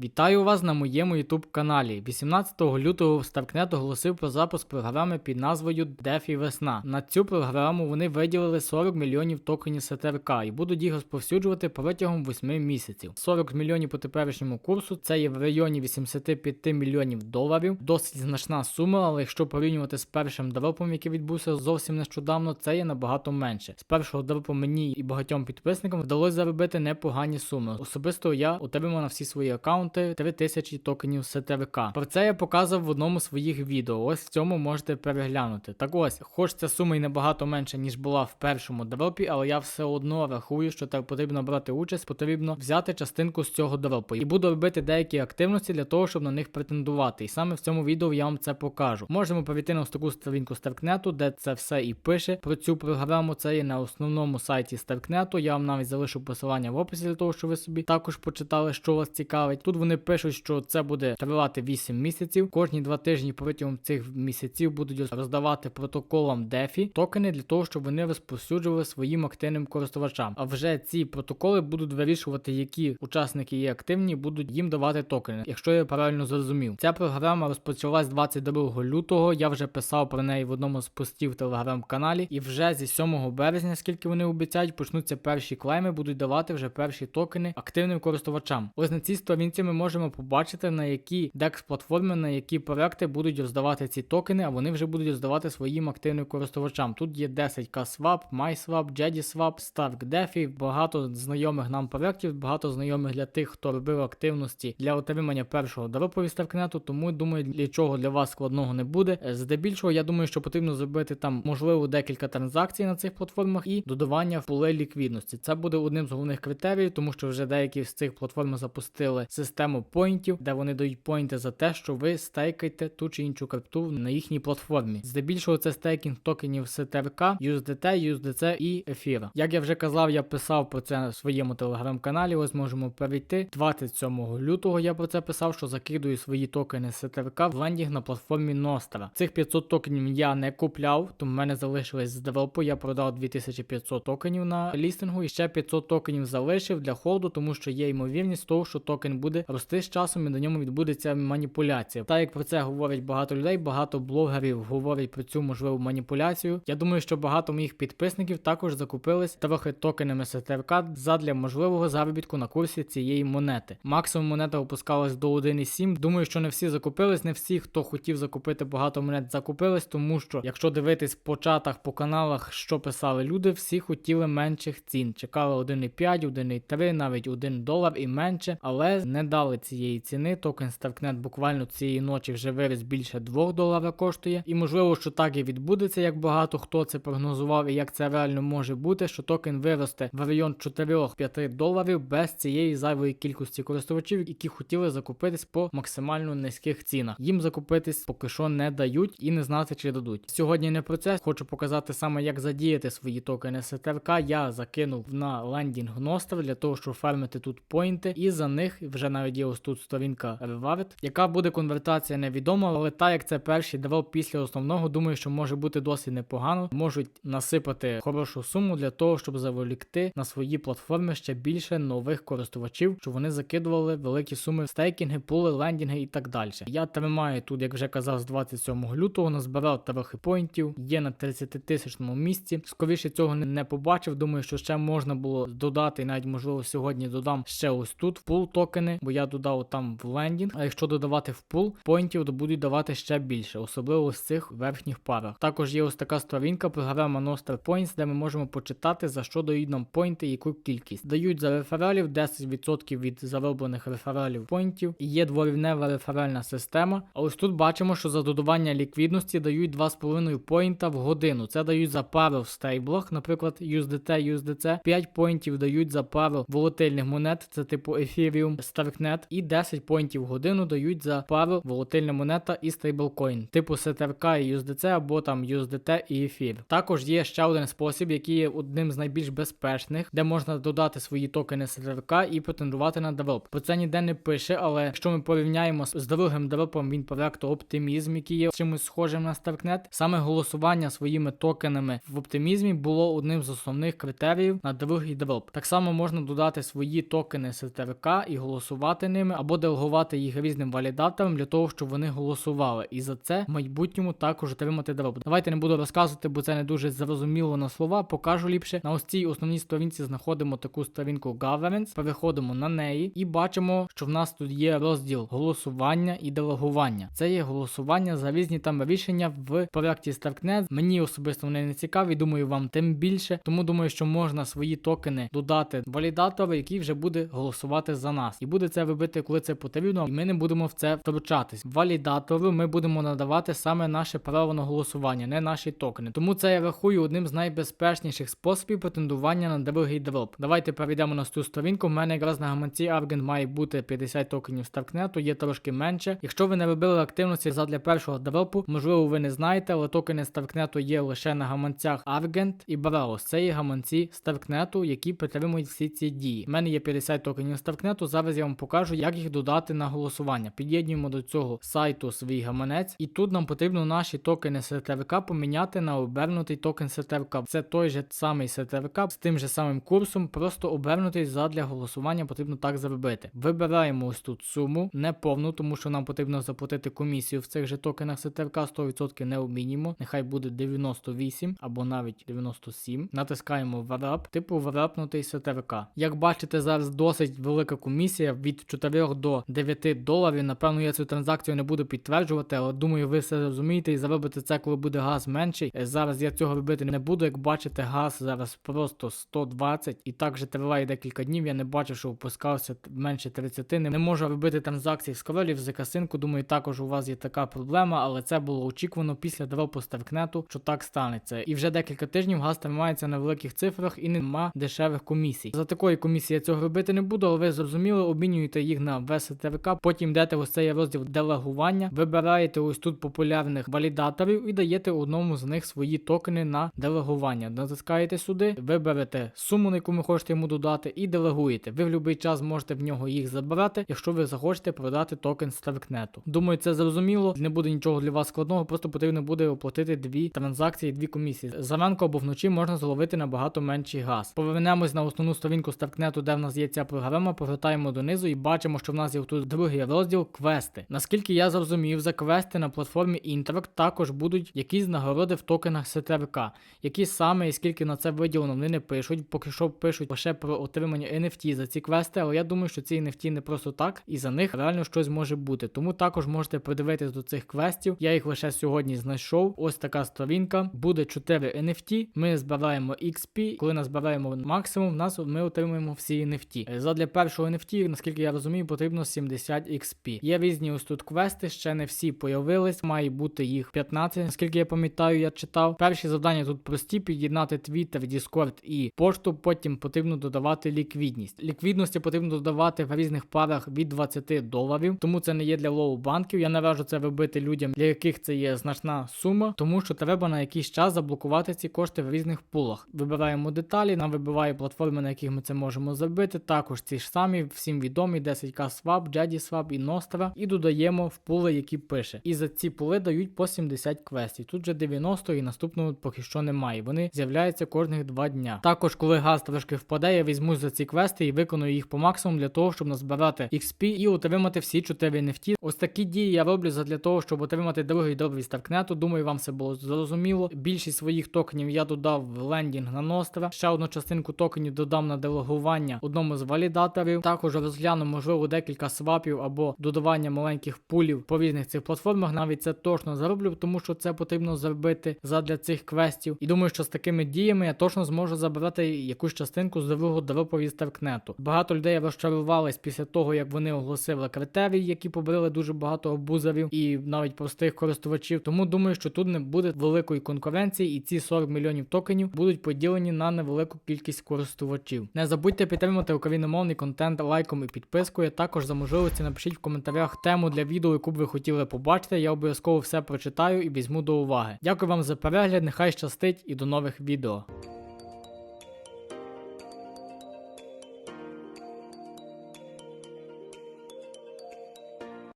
Вітаю вас на моєму YouTube каналі. 18 лютого Starknet оголосив про запуск програми під назвою DeFi Весна. На цю програму вони виділили 40 мільйонів токенів СТРК і будуть їх розповсюджувати протягом 8 місяців. 40 мільйонів по теперішньому курсу це є в районі 85 мільйонів доларів. Досить значна сума, але якщо порівнювати з першим дропом, який відбувся зовсім нещодавно, це є набагато менше. З першого дропу мені і багатьом підписникам вдалося заробити непогані суми. Особисто я отримав на всі свої аккаунти 3000 токенів СТВК. Про це я показав в одному з своїх відео. Ось в цьому можете переглянути. Так ось, хоч ця сума і набагато менша, ніж була в першому дропі, але я все одно рахую, що так потрібно брати участь, потрібно взяти частинку з цього дропу. І буду робити деякі активності для того, щоб на них претендувати. І саме в цьому відео я вам це покажу. Можемо перейти на ось таку сторінку Старкнету, де це все і пише про цю програму. Це є на основному сайті Старкнету. Я вам навіть залишу посилання в описі для того, щоб ви собі також почитали, що вас цікавить. Тут вони пишуть, що це буде тривати 8 місяців. Кожні два тижні протягом цих місяців будуть роздавати протоколам DeFi токени для того, щоб вони розповсюджували своїм активним користувачам. А вже ці протоколи будуть вирішувати, які учасники є активні, будуть їм давати токени, якщо я правильно зрозумів. Ця програма розпочалась 22 лютого. Я вже писав про неї в одному з постів в телеграм-каналі, і вже зі 7 березня, скільки вони обіцяють, почнуться перші клейми, будуть давати вже перші токени активним користувачам. Ось на цій сторінці ми можемо побачити, на які DEX платформи, на які проекти будуть роздавати ці токени, а вони вже будуть роздавати своїм активним користувачам. Тут є 10 Swap, MySwap, JediSwap, Stark DeFi, багато знайомих нам проєктів, багато знайомих для тих, хто робив активності для отримання першого дропу від Старкнету, тому думаю, для чого для вас складного не буде. Е, Здебільшого, я думаю, що потрібно зробити там можливо декілька транзакцій на цих платформах і додавання в пуле ліквідності. Це буде одним з головних критеріїв, тому що вже деякі з цих платформ запустили систему поінтів, де вони дають поінти за те, що ви стейкаєте ту чи іншу крипту на їхній платформі. Здебільшого це стейкінг токенів СТРК, USDT, USDC і ефіра. Як я вже казав, я писав про це в своєму телеграм-каналі. Ось можемо перейти. 27 лютого я про це писав, що закидую свої токени СТРК в лендінг на платформі Nostra. Цих 500 токенів я не купляв, тому в мене залишились з дропу. Я продав 2500 токенів на лістингу і ще 500 токенів залишив для холду, тому що є ймовірність того, що токен буде рости з часом і на ньому відбудеться маніпуляція. Так як про це говорять багато людей, багато блогерів говорять про цю можливу маніпуляцію. Я думаю, що багато моїх підписників також закупились трохи токенами СТРК задля можливого заробітку на курсі цієї монети. Максимум монета опускалась до 1,7. Думаю, що не всі закупились, не всі, хто хотів закупити багато монет, закупились, тому що якщо дивитись по чатах, по каналах, що писали люди, всі хотіли менших цін. Чекали 1,5, 1,3, навіть 1 долар і менше, але не дали цієї ціни. Токен Starknet буквально цієї ночі вже виріс більше 2 доларів коштує. І можливо, що так і відбудеться, як багато хто це прогнозував, і як це реально може бути, що токен виросте в район 4-5 доларів без цієї зайвої кількості користувачів, які хотіли закупитись по максимально низьких цінах. Їм закупитись поки що не дають і не знати, чи дадуть. Сьогодні не про це хочу показати саме, як задіяти свої токени СТРК. Я закинув на лендінг Nostr для того, щоб фармити тут поінти, і за них вже навіть є ось тут сторінка Reward. Яка буде конвертація, невідома, але так як це перший дроп після основного, думаю, що може бути досить непогано. Можуть насипати хорошу суму для того, щоб заволікти на свої платформи ще більше нових користувачів, щоб вони закидували великі суми в стейкінги, пули, лендінги і так далі. Я тримаю тут, як вже казав, з 27 лютого, назбирав трохи поінтів, є на 30 тисячному місці. Скоріше цього не- побачив. Думаю, що ще можна було додати, навіть можливо сьогодні додам ще ось тут пул токени, бо я додав там в лендінг. А якщо додавати в пул, поінтів, то будуть давати ще більше, особливо з цих верхніх парах. Також є ось така сторінка, програма Nostr Points, де ми можемо почитати за що дають нам поінти, яку кількість. Дають за рефералів 10% від зароблених рефералів поінтів. Є дворівнева реферальна система. А ось тут бачимо, що за додавання ліквідності дають 2,5 поінта в годину. Це дають за пару в стейблах, наприклад, USDT, USDC. 5 поінтів дають за пару волатильних монет, це типу Ethereum, Starknet, і 10 поінтів в годину дають за пару волатильна монета і стейблкоін, типу STRK і USDC або там USDT і Ether. Також є ще один спосіб, який є одним з найбільш безпечних, де можна додати свої токени STRK і претендувати на дроп. Про це ніде не пише, але якщо ми порівняємо з другим дропом від проекту Optimism, який є чимось схожим на Starknet, саме голосування своїми токенами в оптимізмі було одним з основних критеріїв на другий дроп. Так само можна додати свої токени STRK і голосувати керувати ними або делегувати їх різним валідаторам для того, щоб вони голосували. І за це в майбутньому також отримати дроп. Давайте не буду розказувати, бо це не дуже зрозуміло на слова. Покажу ліпше. На ось цій основній сторінці знаходимо таку сторінку Governance, переходимо на неї і бачимо, що в нас тут є розділ голосування і делегування. Це є голосування за різні там рішення в проєкті StarkNet. Мені особисто вони не цікаві, думаю, вам тим більше. Тому думаю, що можна свої токени додати валідатора, який вже буде голосувати за нас. І буде це робити, коли це потрібно, і ми не будемо в це втручатись. Валідатору ми будемо надавати саме наше право на голосування, не наші токени. Тому це я рахую одним з найбезпечніших способів претендування на другий дроп. Давайте перейдемо на цю сторінку. У мене якраз на гаманці Argent має бути 50 токенів Старкнету, є трошки менше. Якщо ви не робили активності задля першого дропу, можливо, ви не знаєте, але токени Старкнету є лише на гаманцях Argent і Braos. Це є гаманці Старкнету, які підтримують всі ці дії. У мене є 50 токенів Старкнету. Зараз я вам покажу, як їх додати на голосування. Під'єднуємо до цього сайту свій гаманець, і тут нам потрібно наші токени СТВК поміняти на обернутий токен СТВК. Це той же самий СТВК з тим же самим курсом, просто обернутий задля голосування потрібно так зробити. Вибираємо ось тут суму, не повну, тому що нам потрібно заплатити комісію в цих же токенах СТВК 100% не обмінюємо. Нехай буде 98 або навіть 97. Натискаємо варап, типу варапнутий СТВК. Як бачите, зараз досить велика комісія від 4 до 9 доларів. Напевно, я цю транзакцію не буду підтверджувати, але думаю, ви все розумієте і заробите це, коли буде газ менший. Е, Зараз я цього робити не буду. Як бачите, газ зараз просто 120 і так же триває декілька днів. Я не бачу, що опускався менше 30. Не, можу робити транзакції з кролів з касинку. Думаю, також у вас є така проблема, але це було очікувано після дропу Старкнету, що так станеться. І вже декілька тижнів газ тримається на великих цифрах і нема дешевих комісій. За такої комісії я цього робити не буду, але ви зрозуміли, обмінюєте їх на ВСТВК, потім йдете ось цей розділ делегування, вибираєте ось тут популярних валідаторів і даєте одному з них свої токени на делегування. Натискаєте сюди, виберете суму, на яку ви хочете йому додати, і делегуєте. Ви в будь-який час можете в нього їх забирати, якщо ви захочете продати токен Старкнету. Думаю, це зрозуміло. Не буде нічого для вас складного, просто потрібно буде оплатити дві транзакції, дві комісії. Зранку або вночі можна зловити набагато менший газ. Повернемось на основну сторінку Старкнету, де в нас є ця програма, повертаємо донизу і бачимо, що в нас є тут другий розділ квести. Наскільки я зрозумів, за квести на платформі Interact також будуть якісь нагороди в токенах СТРК. Які саме і скільки на це виділено, вони не пишуть. Поки що пишуть лише про отримання NFT за ці квести, але я думаю, що ці NFT не просто так, і за них реально щось може бути. Тому також можете придивитись до цих квестів. Я їх лише сьогодні знайшов. Ось така сторінка. Буде 4 NFT. Ми збираємо XP. Коли назбираємо максимум, нас ми отримуємо всі NFT. Задля першого NFT, наскільки я розумію, потрібно 70 XP. Є різні ось тут квести, ще не всі появились. Має бути їх 15, наскільки я пам'ятаю, я читав. Перші завдання тут прості: під'єднати Twitter, Discord і пошту. Потім потрібно додавати ліквідність. Ліквідності потрібно додавати в різних парах від 20 доларів, тому це не є для лоу банків. Я не раджу це робити людям, для яких це є значна сума, тому що треба на якийсь час заблокувати ці кошти в різних пулах. Вибираємо деталі, нам вибиває платформи, на яких ми це можемо зробити. Також ці ж самі, всім відомі 10к Swap, JD Swap і Nostra, і додаємо в пули, які пише. І за ці пули дають по 70 квестів. Тут вже 90 і наступного поки що немає. Вони з'являються кожних 2 дня. Також, коли газ трошки впаде, я візьму за ці квести і виконую їх по максимуму для того, щоб назбирати XP і отримати всі 4 NFT. Ось такі дії я роблю задля того, щоб отримати другий добрий Старкнету. Думаю, вам все було зрозуміло. Більшість своїх токенів я додав в лендінг на Nostra. Ще одну частинку токенів додам на делегування одному з валідаторів. Також розгляну, можливо, декілька свапів або додавання маленьких пулів по різних цих платформах. Навіть це точно зароблю, тому що це потрібно зробити задля цих квестів. І думаю, що з такими діями я точно зможу забрати якусь частинку з другого дропу від Старкнету. Багато людей розчарувались після того, як вони оголосили критерії, які побрили дуже багато абузерів і навіть простих користувачів. Тому думаю, що тут не буде великої конкуренції, і ці 40 мільйонів токенів будуть поділені на невелику кількість користувачів. Не забудьте підтримати україномовний контент лайком і підпискою. Також за можливості напишіть в коментарях тему для відео, яку б ви хотіли побачити. Я обов'язково все прочитаю і візьму до уваги. Дякую вам за перегляд, нехай щастить і до нових відео.